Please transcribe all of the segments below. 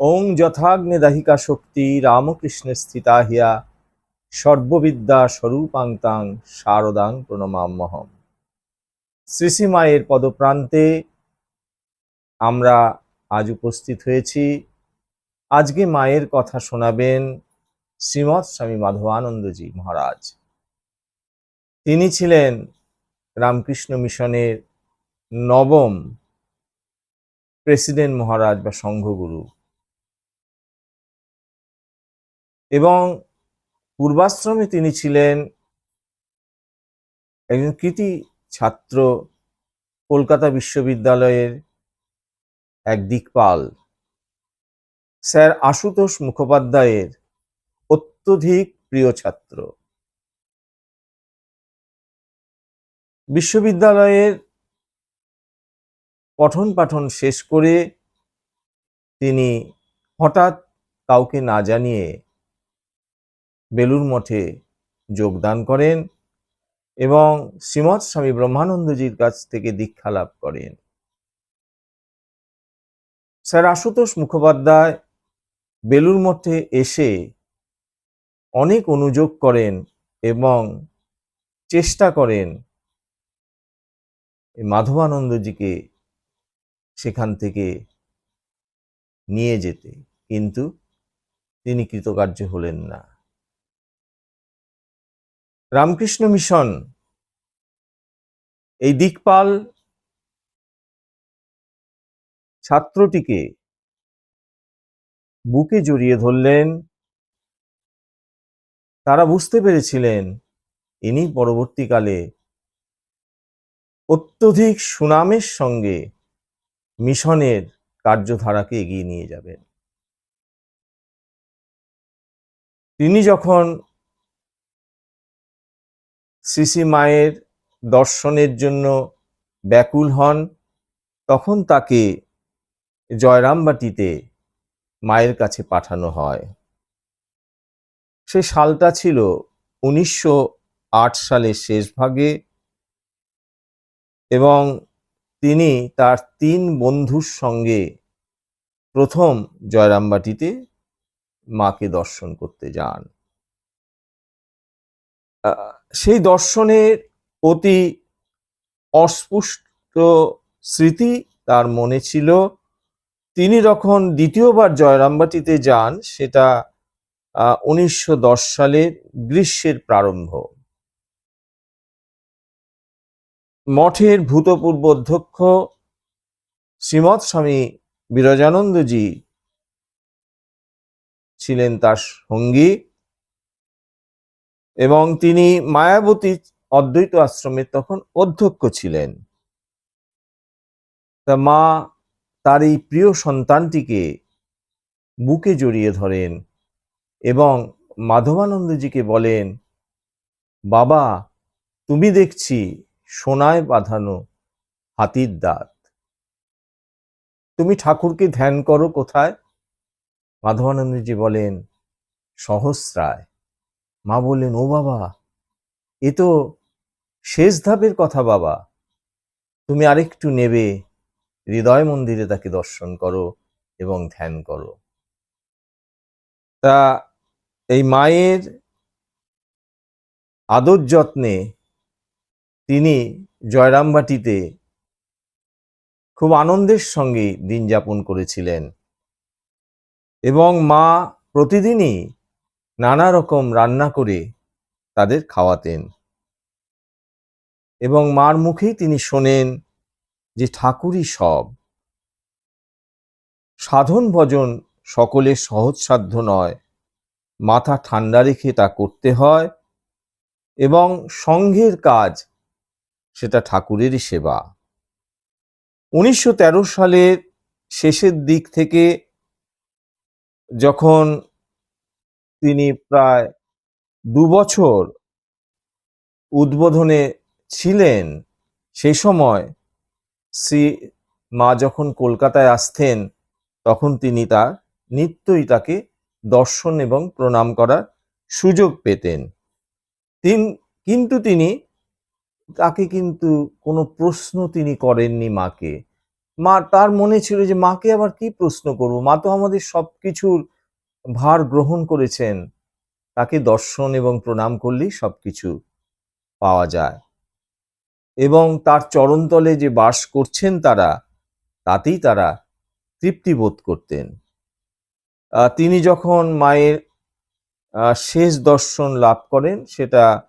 ওং যথাগ্নে দাহিকা শক্তি, রামকৃষ্ণে স্থিতা হিয়া, সর্ববিদ্যা স্বরূপাংতাং শারদাং প্রণমাম্যহম শ্রী শ্রী মায়ের পদপ্রান্তে আমরা আজ উপস্থিত হয়েছি। আজকে মায়ের কথা শোনাবেন শ্রীমৎ স্বামী মাধবানন্দজি মহারাজ। তিনি ছিলেন রামকৃষ্ণ মিশনের নবম প্রেসিডেন্ট মহারাজ বা সংঘগুরু। এবং পূর্বাশ্রমে তিনি ছিলেন একজন কৃতি ছাত্র কলকাতা বিশ্ববিদ্যালয়ের এক দিকপাল। স্যার আশুতোষ মুখোপাধ্যায়ের অত্যধিক প্রিয় ছাত্র। বিশ্ববিদ্যালয়ের পঠন পাঠন শেষ করে তিনি হঠাৎ কাউকে না জানিয়ে বেলুর মঠে যোগদান করেন এবং শ্রীমৎ স্বামী ব্রহ্মানন্দজির কাছ থেকে দীক্ষা লাভ করেন। স্যার আশুতোষ মুখোপাধ্যায় বেলুর মঠে এসে অনেক অনুযোগ করেন এবং চেষ্টা করেন মাধবানন্দজিকে সেখান থেকে নিয়ে যেতে। কিন্তু তিনি কৃতকার্য হলেন না। রামকৃষ্ণ মিশন, এই দিকপাল ছাত্রটিকে বুকে জড়িয়ে ধরলেন। তারা বুঝতে পেরেছিলেন ইনি পরবর্তীকালে অত্যধিক সুনামের সঙ্গে মিশনের কার্যধারাকে এগিয়ে নিয়ে যাবেন। তিনি যখন শ্রী মায়ের দর্শনের জন্য ব্যাকুল হন, তখন তাকে জয়রামবাটিতে মায়ের কাছে পাঠানো হয়। সে সালটা ছিল উনিশশো আট সালের শেষ ভাগে এবং তিনি তার তিন বন্ধুর সঙ্গে প্রথম জয়রামবাটিতে মাকে দর্শন করতে যান। সেই দর্শনের অতি অস্পুষ্ট স্মৃতি তার মনে ছিল। তিনি যখন দ্বিতীয়বার জয়রামবাটিতে যান, সেটা উনিশশো দশ সালের গ্রীষ্মের প্রারম্ভ। মঠের ভূতপূর্ব অধ্যক্ষ শ্রীমৎ স্বামী বিরজানন্দজি ছিলেন তার সঙ্গী। এবং তিনি মায়াবতী অদ্বৈত আশ্রমে তখন অধ্যক্ষ ছিলেন। তা মা তার এই প্রিয় সন্তানটিকে বুকে জড়িয়ে ধরেন এবং মাধবানন্দজিকে বলেন, বাবা, তুমি দেখছি সোনায় বাঁধানো হাতির দাঁত। তুমি ঠাকুরকে ধ্যান করো কোথায়? মাধবানন্দজি বলেন, সহস্রায়। মা বললেন, ও বাবা, এ তো শেষ ধাপের কথা বাবা। তুমি আরেকটু নেবে, হৃদয় মন্দিরে তাকে দর্শন করো এবং ধ্যান করো। তা এই মায়ের আদর যত্নে তিনি জয়রামবাটিতে খুব আনন্দের সঙ্গে দিন যাপন করেছিলেন এবং মা প্রতিদিনই নানা রকম রান্না করে তাদের খাওয়াতেন। এবং মার মুখেই তিনি শোনেন যে ঠাকুরই সব। সাধন ভজন সকলের সহজসাধ্য নয়। মাথা ঠান্ডা রেখে তা করতে হয় এবং সংঘের কাজ সেটা ঠাকুরেরই সেবা। উনিশশো তেরো সালের শেষের দিক থেকে যখন তিনি প্রায় দু বছর উদ্বোধনে ছিলেন। সেই সময় শ্রী মা যখন কলকাতায় আসতেন, তখন তিনি তার নিত্যই তাকে দর্শন এবং প্রণাম করার সুযোগ পেতেন। তিন, কিন্তু তিনি তাকে কিন্তু কোনো প্রশ্ন তিনি করেননি মাকে। মা, তার মনে ছিল যে, মাকে আবার কি প্রশ্ন করব? মা তো আমাদের সবকিছুর ভার গ্রহণ করেছেন, তাকে দর্শন এবং প্রণাম করলেই সবকিছু পাওয়া যায়। এবং তার চরণতলে যে বাস করছেন তারা, তাতেই তারা তৃপ্তি বোধ করতেন। তিনি যখন মায়ের শেষ দর্শন লাভ করেন, সেটা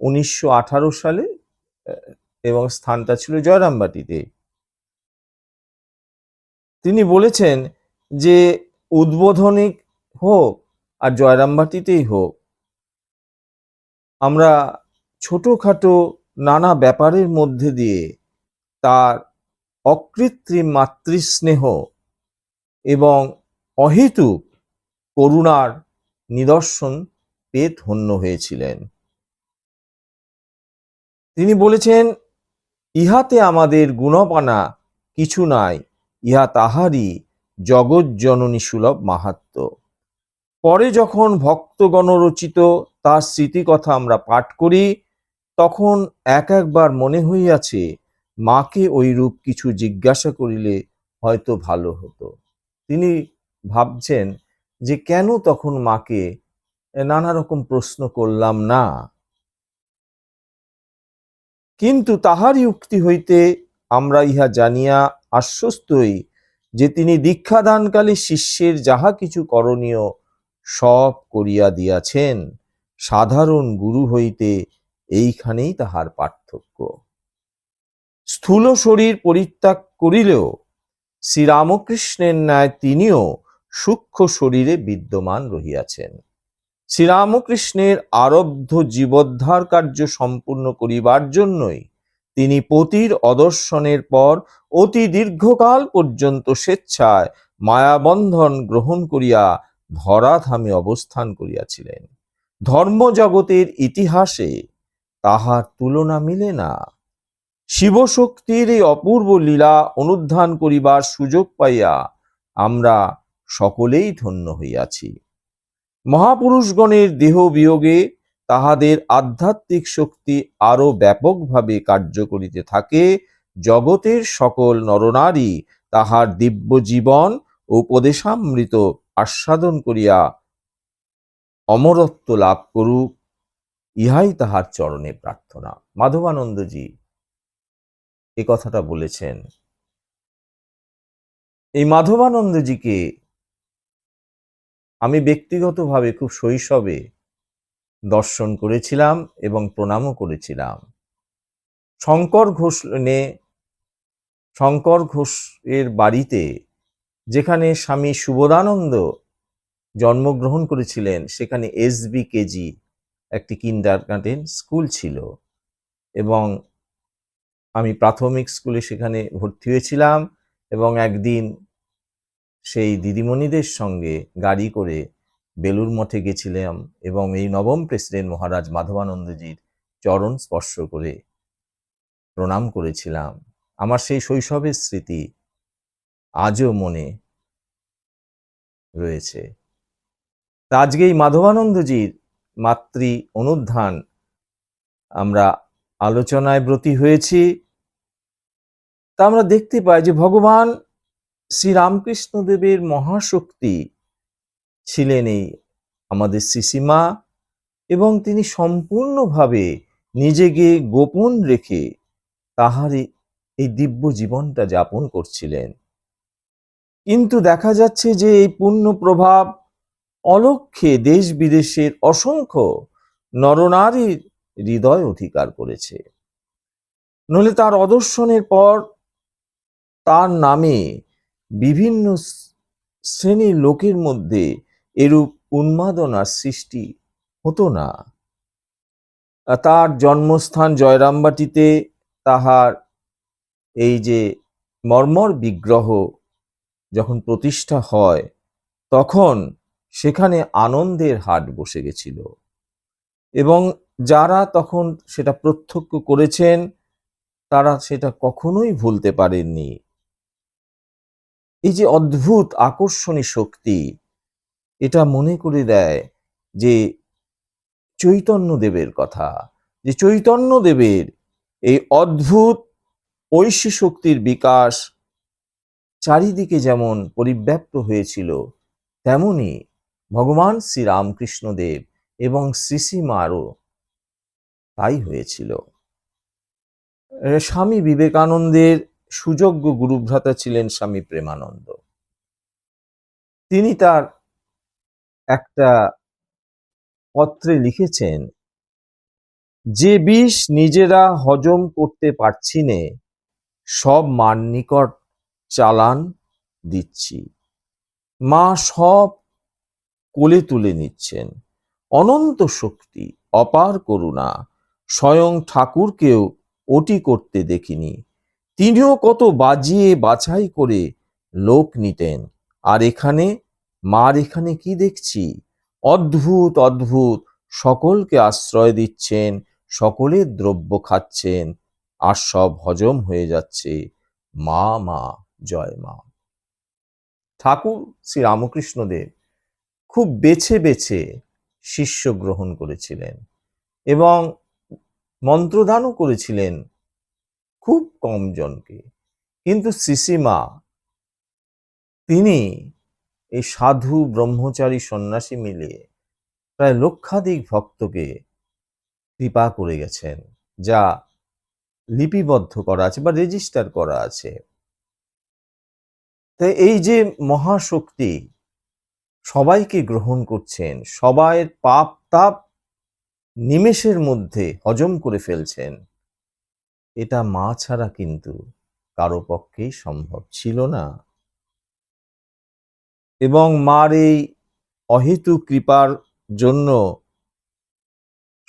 উনিশশো আঠারো সালে এবং স্থানটা ছিল জয়রামবাটিতে। তিনি বলেছেন যে উদ্বোধনী হোক আর জয়রামবাটিতেই হোক। আমরা ছোটখাটো নানা ব্যাপারের মধ্যে দিয়ে তার অকৃত্রিম মাতৃস্নেহ এবং অহেতুক করুণার নিদর্শন পেয়ে ধন্য হয়েছিলেন। তিনি বলেছেন, ইহাতে আমাদের গুণপানা কিছু নাই, ইহা তাহারই জগজ্জননী সুলভ মাহাত্ম পরে যখন ভক্তগণ রচিত তার স্মৃতিকথা আমরা পাঠ করি, তখন এক একবার মনে হইয়াছে, মাকে ওইরূপ কিছু জিজ্ঞাসা করিলে হয়তো ভালো হতো। তিনি ভাবছেন যে কেন তখন মাকে নানা রকম প্রশ্ন করলাম না। কিন্তু তাহারই উক্তি হইতে আমরা ইহা জানিয়া আশ্বস্তই যে তিনি দীক্ষাদানকালে শিষ্যের যাহা কিছু করণীয় সব করিয়া দিয়াছেন, সাধারণ গুরু হইতে এইখানেই তাহার পার্থক্য। স্থূল শরীর পরিত্যাগ করিলেও শ্রীরামকৃষ্ণের ন্যায় তিনিও সূক্ষ্ম শরীরে বিদ্যমান রহিয়াছেন। শ্রীরামকৃষ্ণের আরব্ধ জীবোদ্ধার কার্য সম্পূর্ণ করিবার জন্যই তিনি পতির অদর্শনের পর অতি দীর্ঘকাল পর্যন্ত স্বেচ্ছায় মায়াবন্ধন গ্রহণ করিয়া ধরাধামে অবস্থান করিয়াছিলেন। ধর্মজগতের ইতিহাসে তাহার তুলনা মিলে না। শিবশক্তির এই অপূর্ব লীলা অনুধান করিবার সুযোগ পাইয়া আমরা সকলেই ধন্য হইয়াছি। মহাপুরুষগণের দেহ বিয়োগে তাহাদের আধ্যাত্মিক শক্তি আরও ব্যাপকভাবে কার্য করিতে থাকে, জগতের সকল নরনারী তাহার দিব্য জীবন উপদেশামৃত আস্বাদন করিয়া অমরত্ব লাভ করুক, ইহাই তাহার চরণে প্রার্থনা। মাধবানন্দজি এ কথাটা বলেছেন। এই মাধবানন্দজিকে আমি ব্যক্তিগতভাবে খুব শৈশবে দর্শন করেছিলাম এবং প্রণামও করেছিলাম। শঙ্কর ঘোষ নে, শঙ্কর ঘোষের বাড়িতে যেখানে স্বামী সুবোধানন্দ জন্মগ্রহণ করেছিলেন, সেখানে এসবি কেজি একটি কিন্ডার গার্ডেন স্কুল ছিল। এবং আমি প্রাথমিক স্কুলে সেখানে ভর্তি হয়েছিলাম এবং একদিন সেই দিদিমণিদের সঙ্গে গাড়ি করে বেলুর মঠে গেছিলাম এবং এই নবম প্রেসিডেন্ট মহারাজ মাধবানন্দজির চরণ স্পর্শ করে প্রণাম করেছিলাম। আমার সেই শৈশবের স্মৃতি আজও মনে রয়েছে। তা আজকে এই মাধবানন্দজির মাতৃ অনুধান আমরা আলোচনায় ব্রতী হয়েছি। তা আমরা দেখতে পাই যে ভগবান শ্রীরামকৃষ্ণদেবের মহাশক্তি ছিলেন এই আমাদের শ্রীসীমা এবং তিনি সম্পূর্ণভাবে নিজেকে গোপন রেখে তাহার এই- এই দিব্য জীবনটা যাপন করছিলেন। কিন্তু দেখা যাচ্ছে যে এই পূর্ণ প্রভাব অলক্ষে দেশ বিদেশের অসংখ্য নরনারীর হৃদয় অধিকার করেছে। নইলে তার অদর্শনের পর তার নামে বিভিন্ন শ্রেণির লোকের মধ্যে এরূপ উন্মাদনার সৃষ্টি হতো না। তার জন্মস্থান জয়রামবাটিতে তাহার এই যে মর্মর বিগ্রহ যখন প্রতিষ্ঠা হয়, তখন সেখানে আনন্দের হাট বসে গেছিল। এবং যারা তখন সেটা প্রত্যক্ষ করেছেন, তারা সেটা কখনোই ভুলতে পারেননি। এই যে অদ্ভুত আকর্ষণী শক্তি, এটা মনে করে দেয় যে চৈতন্য দেবের কথা। যে চৈতন্য দেবের এই অদ্ভুত ঐশী শক্তির বিকাশ চারিদিকে যেমন পরিব্যাপ্ত হয়েছিল, তেমনি ভগবান শ্রী রামকৃষ্ণদেব এবং শ্রীশ্রীমারও তাই হয়েছিল। স্বামী বিবেকানন্দের সুযোগ্য গুরুভ্রাতা ছিলেন স্বামী প্রেমানন্দ। তিনি তার একটা পত্রে লিখেছেন, যে বিষ নিজেরা হজম করতে পারছি নে, সব মার নিকট চালান দিচ্ছি। মা সব কোলে তুলে নিচ্ছেন। অনন্ত শক্তি, অপার করুণা, স্বয়ং ঠাকুরকেও ওটি করতে দেখিনি। তিনিও কত বাজিয়ে বাছাই করে লোক নিতেন। আর এখানে, মার এখানে কি দেখছি? অদ্ভুত অদ্ভুত, সকলকে আশ্রয় দিচ্ছেন সকলের দ্রব্য খাচ্ছেন, আর সব হজম হয়ে যাচ্ছে। মা মা। জয় মা। ঠাকুর শ্রী রামকৃষ্ণদেব খুব বেছে বেছে শিষ্য গ্রহণ করেছিলেন এবং মন্ত্রদানও করেছিলেন খুব কম জনকে। কিন্তু শ্রীশ্রীমা, তিনি এই সাধু, ব্রহ্মচারী, সন্ন্যাসী মিলিয়ে প্রায় লক্ষাধিক ভক্তকে কৃপা করে গেছেন, যা লিপিবদ্ধ করা আছে বা রেজিস্টার করা আছে। তাই এই যে মহাশক্তি সবাইকে গ্রহণ করছেন, সবাইয়ের পাপ তাপ নিমেষের মধ্যে হজম করে ফেলছেন, এটা মা ছাড়া কিন্তু কারও পক্ষেই সম্ভব ছিল না। এবং মার এই অহেতু কৃপার জন্য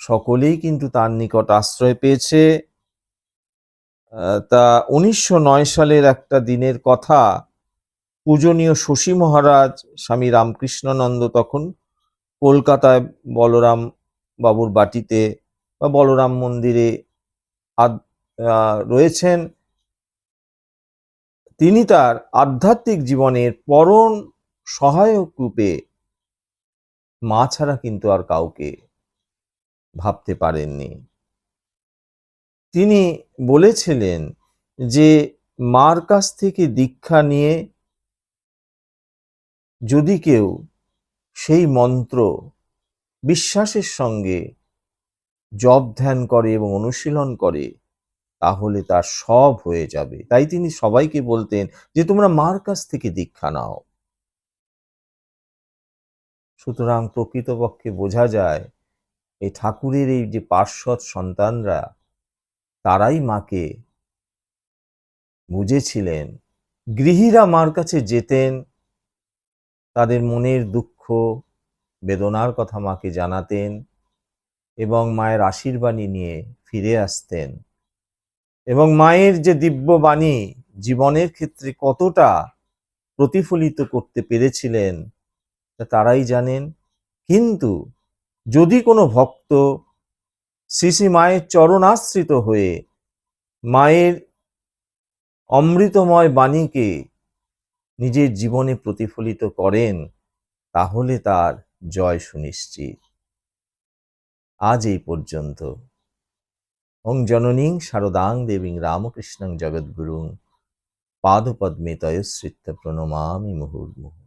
সকলেই কিন্তু তার নিকট আশ্রয় পেয়েছে। তা উনিশশো নয় সালের একটা দিনের কথা পূজনীয় শশী মহারাজ স্বামী রামকৃষ্ণানন্দ তখন কলকাতায় বলরাম বাবুর বাটিতে বা বলরাম মন্দিরে রয়েছেন। তিনি তার আধ্যাত্মিক জীবনের পরম সহায়ক রূপে মা ছাড়া কিন্তু আর কাউকে ভাবতে পারেননি। তিনি বলেছিলেন যে, মার কাছ থেকে দীক্ষা নিয়ে যদি কেউ সেই মন্ত্র বিশ্বাসের সঙ্গে জপ ধ্যান করে এবং অনুশীলন করে, তাহলে তার সব হয়ে যাবে। তাই তিনি সবাইকে বলতেন যে, তোমরা মার কাছ থেকে দীক্ষা নাও। সুতরাং প্রকৃতপক্ষে বোঝা যায়, এই ঠাকুরের এই যে পার্শ্বদ সন্তানরা, তারাই মাকে বুঝেছিলেন, গৃহীরা মার কাছে যেতেন তাদের মনের দুঃখ, বেদনার কথা মাকে জানাতেন এবং মায়ের আশীর্বাণী নিয়ে ফিরে আসতেন। এবং মায়ের যে দিব্য বাণী জীবনের ক্ষেত্রে কতটা প্রতিফলিত করতে পেরেছিলেন তারাই জানেন। কিন্তু যদি কোনো ভক্ত শ্রী মায়ের চরণাশ্রিত হয়ে মায়ের অমৃতময় বাণীকে নিজের জীবনে প্রতিফলিত করেন, তাহলে তার জয় সুনিশ্চিত। আজ এই পর্যন্ত। ওং জননীং শারদাং দেবীং রামকৃষ্ণং জগদ্গুরুং পাদপদ্মে তয়শ্রিত্য প্রণমামি মুহুর্মুহু